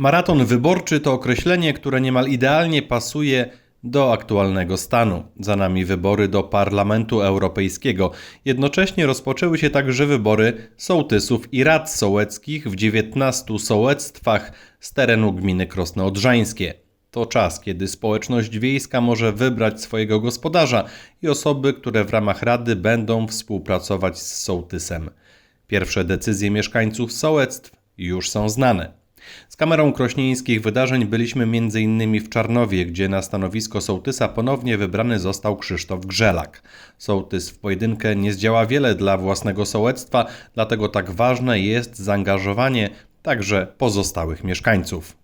Maraton wyborczy to określenie, które niemal idealnie pasuje do aktualnego stanu. Za nami wybory do Parlamentu Europejskiego. Jednocześnie rozpoczęły się także wybory sołtysów i rad sołeckich w 19 sołectwach z terenu gminy Krosno Odrzańskie. To czas, kiedy społeczność wiejska może wybrać swojego gospodarza i osoby, które w ramach rady będą współpracować z sołtysem. Pierwsze decyzje mieszkańców sołectw już są znane. Z kamerą krośnieńskich wydarzeń byliśmy m.in. w Czarnowie, gdzie na stanowisko sołtysa ponownie wybrany został Krzysztof Grzelak. Sołtys w pojedynkę nie zdziała wiele dla własnego sołectwa, dlatego tak ważne jest zaangażowanie także pozostałych mieszkańców.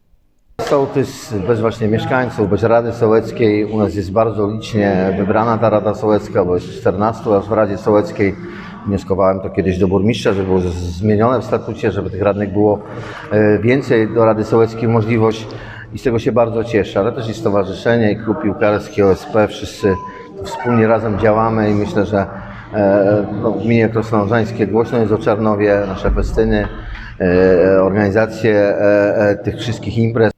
Sołtys bez właśnie mieszkańców, bez Rady Sołeckiej. U nas jest bardzo licznie wybrana ta Rada Sołecka, bo jest 14, a w Radzie Sołeckiej wnioskowałem to kiedyś do burmistrza, żeby było zmienione w statucie, żeby tych radnych było e, więcej do Rady Sołeckiej możliwość i z tego się bardzo cieszę, ale też i stowarzyszenie, i klub piłkarski OSP, wszyscy wspólnie razem działamy i myślę, że e, no, w gminie Krosnożańskie głośno jest o Czarnowie, nasze festyny, e, organizacje tych wszystkich imprez.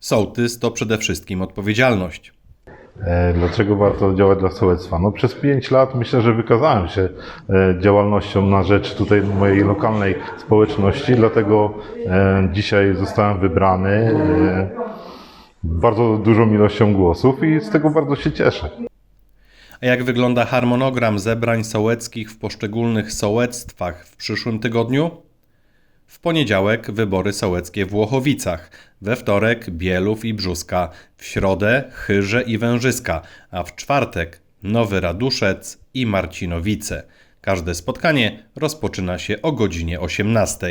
Sołtys to przede wszystkim odpowiedzialność. E, Dlaczego warto działać dla sołectwa? No przez 5 lat myślę, że wykazałem się e, działalnością na rzecz tutaj mojej lokalnej społeczności, dlatego e, dzisiaj zostałem wybrany bardzo dużą ilością głosów i z tego bardzo się cieszę. A jak wygląda harmonogram zebrań sołeckich w poszczególnych sołectwach w przyszłym tygodniu? W poniedziałek wybory sołeckie w Włochowicach, we wtorek Bielów i Brzuska, w środę Chyrze i Wężyska, a w czwartek Nowy Raduszec i Marcinowice. Każde spotkanie rozpoczyna się o godzinie 18.